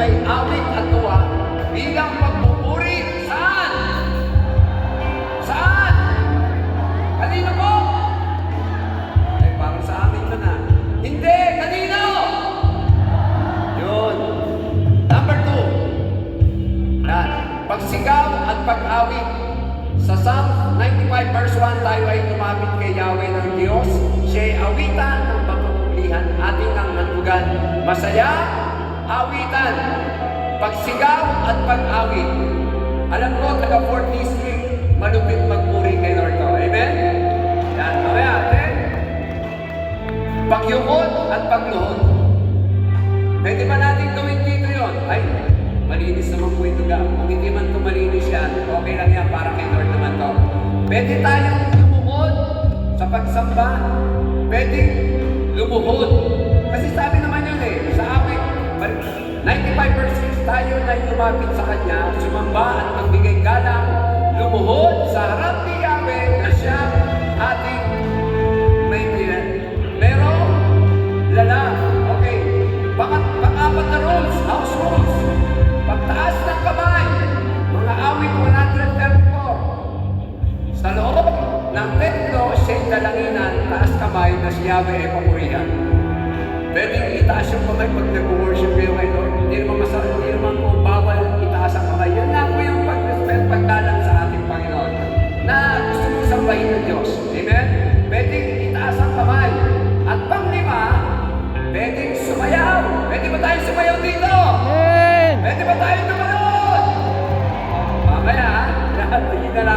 may awit at tuwa bilang pagpupuri saan? Saan? Kanino po? Eh, parang sa amin na na. Hindi! Kanino? Yun. Number two. Yan. Pagsigaw at pag-awit. Sa Psalm 95 verse 1 tayo ay lumapit kay Yahweh ng Diyos. Siya ay awitan ng pagpupulihan ating ang handugan. Masaya, awitan. Pagsigaw at pag-awit. Alam ko, taga 4th District, malupit magpuri kay Lord to. Amen? Yan, mamaya, ate. Pagyukod at pagluhod. Pwede ba natin gawin dito yon? Ay, malinis naman po ito ga. Kung hindi man ito malinis yan, okay lang yan para kay Lord naman to. Pwede tayong lumuhod sa pagsamba. Pwede lumuhod. Kasi sabi 95% tayo na lumapit sa Kanya, sumamba at magbigay galang, lumuhod sa harap ni Yahweh na siya ating may tiyan. Pero, lala, okay. Pangat, pang-apat na rules, house rules. Pagtaas ng kamay, mga awit 134. Sa loob ng templo, siya'y dalanginan, taas kamay na si Yahweh ay papurihan. Pwede itaas yung kamay pag nag-worship mong sambahin ng Diyos. Amen? Pwede itaas ang kamay. At panglima, pwedeng sumayaw. Pwede ba tayo sumayaw dito? Amen! Pwede ba tayo tumalon? Mamaya, ha? lahat tingin na natin.